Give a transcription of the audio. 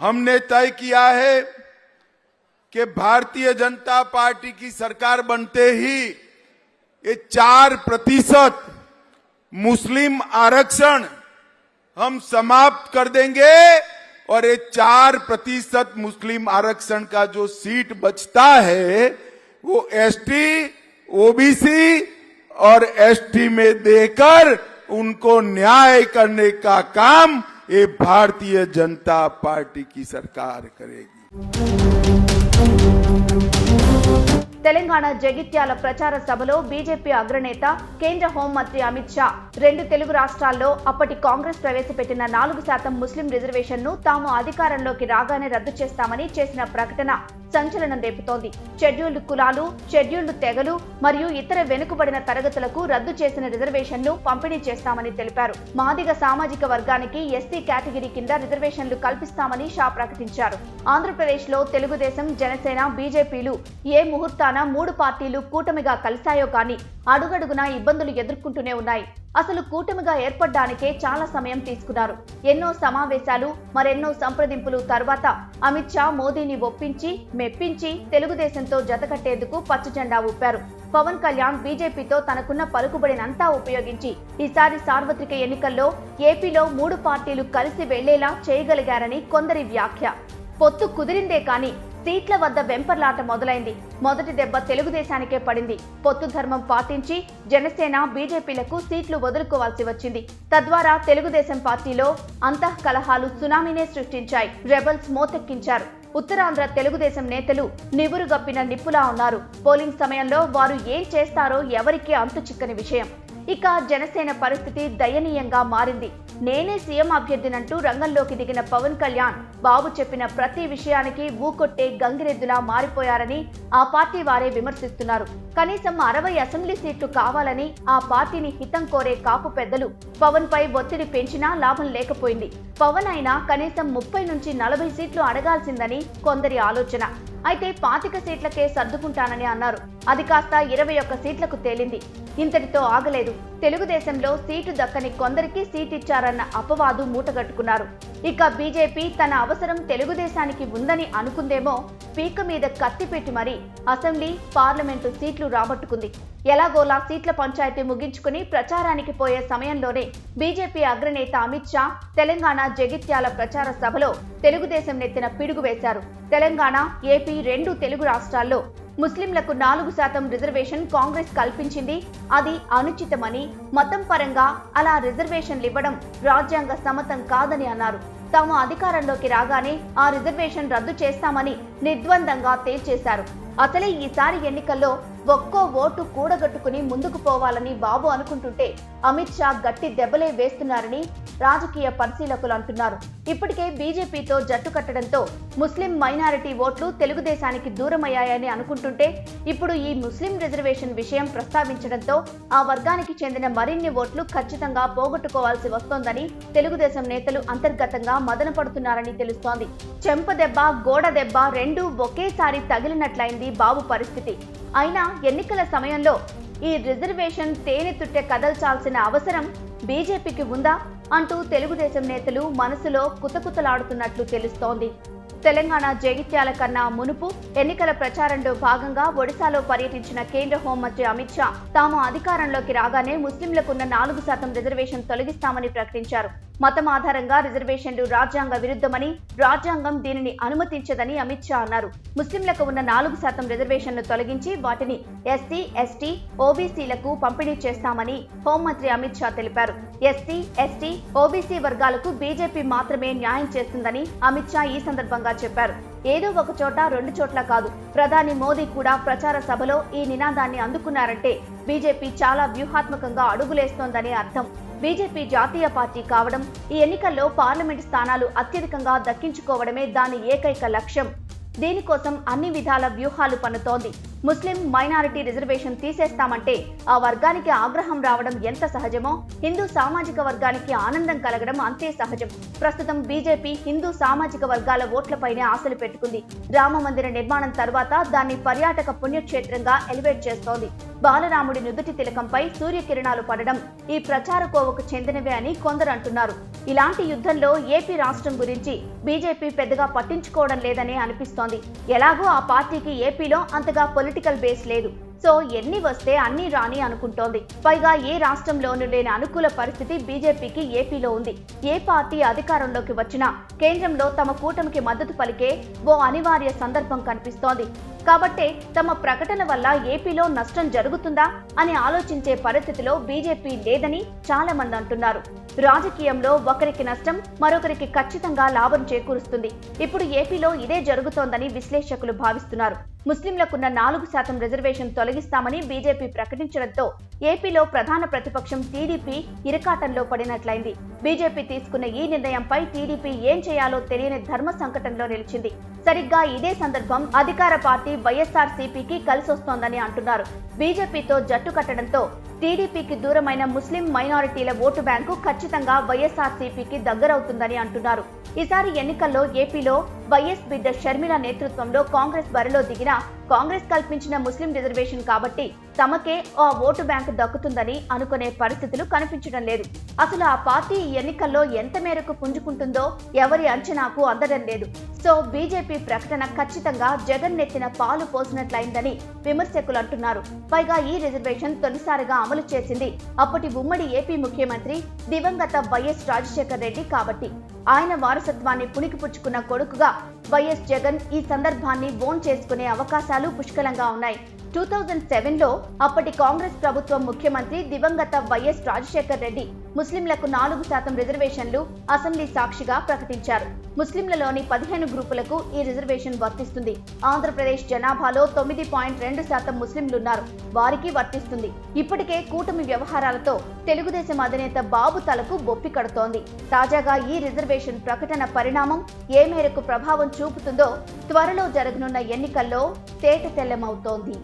हमने तय किया है कि भारतीय जनता पार्टी की सरकार बनते ही ये चार प्रतिशत मुस्लिम आरक्षण हम समाप्त कर देंगे और ये चार प्रतिशत मुस्लिम आरक्षण का जो सीट बचता है, वो एसटी, ओबीसी और एसटी में देकर उनको न्याय करने का काम ये भारतीय जनता पार्टी की सरकार करेगी। తెలంగాణ జగిత్యాల ప్రచార సభలో బీజేపీ అగ్రనేత కేంద్ర హోంమంత్రి అమిత్ షా. రెండు తెలుగు రాష్ట్రాల్లో అప్పటి కాంగ్రెస్ ప్రవేశపెట్టిన నాలుగు శాతం ముస్లిం రిజర్వేషన్ను తాము అధికారంలోకి రాగానే రద్దు చేస్తామని చేసిన ప్రకటన సంచలనం రేపుతోంది. షెడ్యూల్డ్ కులాలు షెడ్యూల్డ్ తెగలు మరియు ఇతర వెనుకబడిన తరగతులకు రద్దు చేసిన రిజర్వేషన్లు పంపిణీ చేస్తామని తెలిపారు. మాదిగ సామాజిక వర్గానికి ఎస్సీ కేటగిరీ కింద రిజర్వేషన్లు కల్పిస్తామని షా ప్రకటించారు. ఆంధ్రప్రదేశ్లో తెలుగుదేశం జనసేన బీజేపీలు ఏ ముహూర్తాన మూడు పార్టీలు కూటమిగా కలిశాయో కానీ అడుగడుగునా ఇబ్బందులు ఎదుర్కొంటూనే ఉన్నాయి. అసలు కూటమిగా ఏర్పడడానికే చాలా సమయం తీసుకున్నారు. ఎన్నో సమావేశాలు మరెన్నో సంప్రదింపులు తర్వాత అమిత్ షా మోదీని ఒప్పించి మెప్పించి తెలుగుదేశంతో జతకట్టేందుకు పచ్చజెండా ఊపారు. పవన్ కళ్యాణ్ బీజేపీతో తనకున్న పలుకుబడినంతా ఉపయోగించి ఈసారి సార్వత్రిక ఎన్నికల్లో ఏపీలో మూడు పార్టీలు కలిసి వెళ్ళేలా చేయగలిగారని కొందరి వ్యాఖ్య. పొత్తు కుదిరిందే కానీ సీట్ల వద్ద వెంపర్లాట మొదలైంది. మొదటి దెబ్బ తెలుగుదేశానికే పడింది. పొత్తు ధర్మం పాటించి జనసేన బీజేపీలకు సీట్లు వదులుకోవాల్సి వచ్చింది. తద్వారా తెలుగుదేశం పార్టీలో అంతః కలహాలు సునామీనే సృష్టించాయి. రెబల్స్ మోతెక్కించారు. ఉత్తరాంధ్ర తెలుగుదేశం నేతలు నివురుగప్పిన నిప్పులా ఉన్నారు. పోలింగ్ సమయంలో వారు ఏం చేస్తారో ఎవరికీ అంతు చిక్కని విషయం. ఇక జనసేన పరిస్థితి దయనీయంగా మారింది. నేనే సీఎం అభ్యర్థినంటూ రంగంలోకి దిగిన పవన్ కళ్యాణ్ బాబు చెప్పిన ప్రతి విషయానికి ఊకొట్టే గంగిరెద్దులా మారిపోయారని ఆ పార్టీ వారే విమర్శిస్తున్నారు. కనీసం అరవై అసెంబ్లీ సీట్లు కావాలని ఆ పార్టీని హితం కోరే కాపు పెద్దలు పవన్ పై ఒత్తిడి పెంచినా లాభం లేకపోయింది. పవన్ అయినా కనీసం ముప్పై నుంచి నలభై సీట్లు అడగాల్సిందని కొందరి ఆలోచన. అయితే పాతిక సీట్లకే సర్దుకుంటానని అన్నారు. అది కాస్త ఇరవై ఒక్క సీట్లకు తేలింది. ఇంతటితో ఆగలేదు. తెలుగుదేశంలో సీటు దక్కని కొందరికి సీట్ ఇచ్చారన్న అపవాదు మూటగట్టుకున్నారు. ఇక బీజేపీ తన అవసరం తెలుగుదేశానికి ఉందని అనుకుందేమో పీక మీద కత్తిపెట్టి మరీ అసెంబ్లీ పార్లమెంటు సీట్లు రాబట్టుకుంది. ఎలాగోలా సీట్ల పంచాయతీ ముగించుకుని ప్రచారానికి పోయే సమయంలోనే బీజేపీ అగ్రనేత అమిత్ షా తెలంగాణ జగిత్యాల ప్రచార సభలో తెలుగుదేశం నెత్తిన పిడుగు వేశారు. తెలంగాణ ఏపీ రెండు తెలుగు రాష్ట్రాల్లో ముస్లింలకు నాలుగు శాతం రిజర్వేషన్ కాంగ్రెస్ కల్పించింది. అది అనుచితమని మతం పరంగా అలా రిజర్వేషన్లు ఇవ్వడం రాజ్యాంగ సమతం కాదని అన్నారు. తాము అధికారంలోకి రాగానే ఆ రిజర్వేషన్ రద్దు చేస్తామని నిర్ద్వందంగా తేల్చేశారు. అసలే ఈసారి ఎన్నికల్లో ఒక్కో ఓటు కూడగట్టుకుని ముందుకు పోవాలని బాబు అనుకుంటుంటే అమిత్ షా గట్టి దెబ్బలే వేస్తున్నారని రాజకీయ పరిశీలకులు అంటున్నారు. ఇప్పటికే బీజేపీతో జట్టు కట్టడంతో ముస్లిం మైనారిటీ ఓట్లు తెలుగుదేశానికి దూరమయ్యాయని అనుకుంటుంటే ఇప్పుడు ఈ ముస్లిం రిజర్వేషన్ విషయం ప్రస్తావించడంతో ఆ వర్గానికి చెందిన మరిన్ని ఓట్లు ఖచ్చితంగా పోగొట్టుకోవాల్సి వస్తోందని తెలుగుదేశం నేతలు అంతర్గతంగా మదనపడుతున్నారని తెలుస్తోంది. చెంప దెబ్బ గోడ దెబ్బ రెండు ఒకేసారి తగిలినట్లయింది బాబు పరిస్థితి. అయినా ఎన్నికల సమయంలో ఈ రిజర్వేషన్ తేనె తుట్టె కదల్చాల్సిన అవసరం బీజేపీకి ఉందా అంటూ తెలుగుదేశం నేతలు మనసులో కుతకుతలాడుతున్నట్లు తెలుస్తోంది. తెలంగాణ జగిత్యాల కన్నా మునుపు ఎన్నికల ప్రచారంలో భాగంగా ఒడిశాలో పర్యటించిన కేంద్ర హోంమంత్రి అమిత్ షా తాము అధికారంలోకి రాగానే ముస్లింలకున్న నాలుగు శాతం రిజర్వేషన్ తొలగిస్తామని ప్రకటించారు. మతం ఆధారంగా రిజర్వేషన్లు రాజ్యాంగ విరుద్ధమని రాజ్యాంగం దీనిని అనుమతించదని అమిత్ షా అన్నారు. ముస్లింలకు ఉన్న నాలుగు శాతం రిజర్వేషన్లు తొలగించి వాటిని ఎస్సీ ఎస్టీ ఓబీసీలకు పంపిణీ చేస్తామని హోంమంత్రి అమిత్ షా తెలిపారు. ఎస్సీ ఎస్టీ ఓబీసీ వర్గాలకు బీజేపీ మాత్రమే న్యాయం చేస్తుందని అమిత్ షా ఈ సందర్భంగా చెప్పారు. ఏదో ఒక చోట రెండు చోట్ల కాదు. ప్రధాని మోదీ కూడా ప్రచార సభలో ఈ నినాదాన్ని అందుకున్నారంటే బీజేపీ చాలా వ్యూహాత్మకంగా అడుగులేస్తోందని అర్థం. బీజేపీ జాతీయ పార్టీ కావడం ఈ ఎన్నికల్లో పార్లమెంట్ స్థానాలు అత్యధికంగా దక్కించుకోవడమే దాని ఏకైక లక్ష్యం. దీనికోసం అన్ని విధాల వ్యూహాలు పన్నుతోంది. ముస్లిం మైనారిటీ రిజర్వేషన్ తీసేస్తామంటే ఆ వర్గానికి ఆగ్రహం రావడం ఎంత సహజమో హిందూ సామాజిక వర్గానికి ఆనందం కలగడం అంతే సహజం. ప్రస్తుతం బీజేపీ హిందూ సామాజిక వర్గాల ఓట్లపైనే ఆశలు పెట్టుకుంది. రామ మందిర నిర్మాణం తర్వాత దాన్ని పర్యాటక పుణ్యక్షేత్రంగా ఎలివేట్ చేస్తోంది. బాలరాముడి నుదుటి తిలకంపై సూర్యకిరణాలు పడడం ఈ ప్రచార కోవకు చెందినవే అని కొందరు అంటున్నారు. ఇలాంటి యుద్ధంలో ఏపీ రాష్ట్రం గురించి బీజేపీ పెద్దగా పట్టించుకోవడం లేదనే అనిపిస్తోంది. ఎలాగో ఆ పార్టీకి ఏపీలో అంతగా పొలిటికల్ బేస్ లేదు. సో ఎన్ని వస్తే అన్ని రాని అనుకుంటోంది. పైగా ఏ రాష్ట్రంలోనూ లేని అనుకూల పరిస్థితి బీజేపీకి ఏపీలో ఉంది. ఏ పార్టీ అధికారంలోకి వచ్చినా కేంద్రంలో తమ కూటమికి మద్దతు పలికే ఓ అనివార్య సందర్భం కనిపిస్తోంది. కాబట్టే తమ ప్రకటన వల్ల ఏపీలో నష్టం జరుగుతుందా అని ఆలోచించే పరిస్థితిలో బీజేపీ లేదని చాలా మంది అంటున్నారు. రాజకీయంలో ఒకరికి నష్టం మరొకరికి ఖచ్చితంగా లాభం చేకూరుస్తుంది. ఇప్పుడు ఏపీలో ఇదే జరుగుతోందని విశ్లేషకులు భావిస్తున్నారు. ముస్లింలకున్న నాలుగు శాతం రిజర్వేషన్ తొలగిస్తామని బీజేపీ ప్రకటించడంతో ఏపీలో ప్రధాన ప్రతిపక్షం టీడీపీ ఇరకాటంలో పడినట్లయింది. బీజేపీ తీసుకున్న ఈ నిర్ణయంపై టీడీపీ ఏం చేయాలో తెలియని ధర్మ సంకటంలో నిలిచింది. సరిగ్గా ఇదే సందర్భం అధికార పార్టీ వైఎస్ఆర్ సిపికి కలిసొస్తోందని అంటున్నారు. బీజేపీతో జట్టు కట్టడంతో టీడీపీకి దూరమైన ముస్లిం మైనారిటీల ఓటు బ్యాంకు ఖచ్చితంగా వైఎస్ఆర్ సిపికి దగ్గరవుతుందని అంటున్నారు. ఈసారి ఎన్నికల్లో ఏపీలో వైఎస్ బిడ్డ షర్మిల నేతృత్వంలో కాంగ్రెస్ బరిలో దిగిన కాంగ్రెస్ కల్పించిన ముస్లిం రిజర్వేషన్ కాబట్టి తమకే ఆ ఓటు బ్యాంకు దక్కుతుందని అనుకునే పరిస్థితులు కనిపించడం లేదు. అసలు ఆ పార్టీ ఎన్నికల్లో ఎంత మేరకు పుంజుకుంటుందో ఎవరి అంచనాకు అందడం లేదు. సో బీజేపీ ప్రకటన ఖచ్చితంగా జగన్ నెత్తిన పాలు పోసినట్లయిందని విమర్శకులు అంటున్నారు. పైగా ఈ రిజర్వేషన్ తొలిసారిగా అమలు చేసింది అప్పటి ఉమ్మడి ఏపీ ముఖ్యమంత్రి దివంగత వైఎస్ రాజశేఖర్ రెడ్డి కాబట్టి. ఆయన వారసత్వాన్ని పుణికిపుచ్చుకున్న కొడుకుగా వైఎస్ జగన్ ఈ సందర్భాన్ని ఓన్ చేసుకునే అవకాశాలు పుష్కలంగా ఉన్నాయి. టూ థౌజండ్ సెవెన్లో అప్పటి కాంగ్రెస్ ప్రభుత్వం ముఖ్యమంత్రి దివంగత వైఎస్ రాజశేఖర్ రెడ్డి ముస్లింలకు నాలుగు శాతం రిజర్వేషన్లు అసెంబ్లీ సాక్షిగా ప్రకటించారు. ముస్లింలలోని పదిహేను గ్రూపులకు ఈ రిజర్వేషన్ వర్తిస్తుంది. ఆంధ్రప్రదేశ్ జనాభాలో తొమ్మిది పాయింట్ రెండు శాతం ముస్లింలున్నారు. వారికి వర్తిస్తుంది. ఇప్పటికే కూటమి వ్యవహారాలతో తెలుగుదేశం అధినేత బాబు తలకు బొప్పి కడుతోంది. తాజాగా ఈ రిజర్వేషన్ ప్రకటన పరిణామం ఏ మేరకు ప్రభావం చూపుతుందో త్వరలో జరగనున్న ఎన్నికల్లో తేట తెల్లమవుతోంది.